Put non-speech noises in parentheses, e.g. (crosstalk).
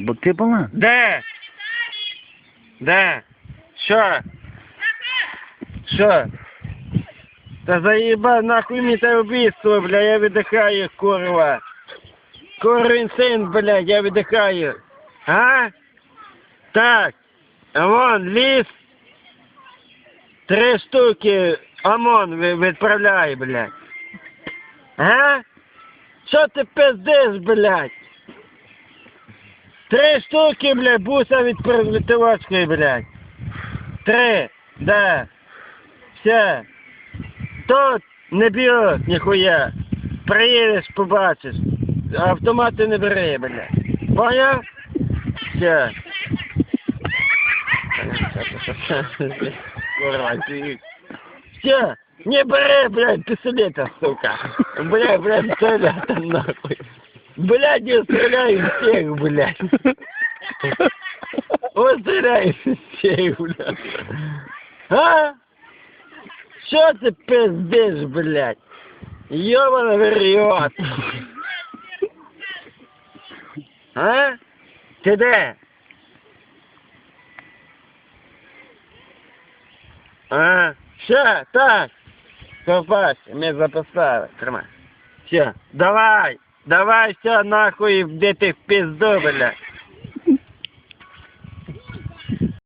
Бо ти була? Де? Де? Що? Що? Та заїба, нахуй мені те убийство, бля, я видихаю, курва. Курвин син, блядь, я видихаю. А? Так. Вон, ліс. Три штуки ОМОН ви- блядь. А? Що ти пиздиш, блядь? Три штуки, блядь, буса від прилетовочки, блядь. Три, да. Все. Тут не б'ють, ніхуя. Приїдеш, побачиш. Автомати не бери, блядь. Поняв? Все. Все. Не бери, блядь, пистолета, сука. Блядь, блядь, там нахуй. Блядь, я стреляю всех, блядь. (laughs) Вот стреляю всех, блядь. А? Що ти пиздиш, блядь? Ёбаный врет. А? Ти де? А, все, так. Ковбас, ми записали. Тримай. Все, давай, давай, все, нахуй, где ты в пизду, блядь.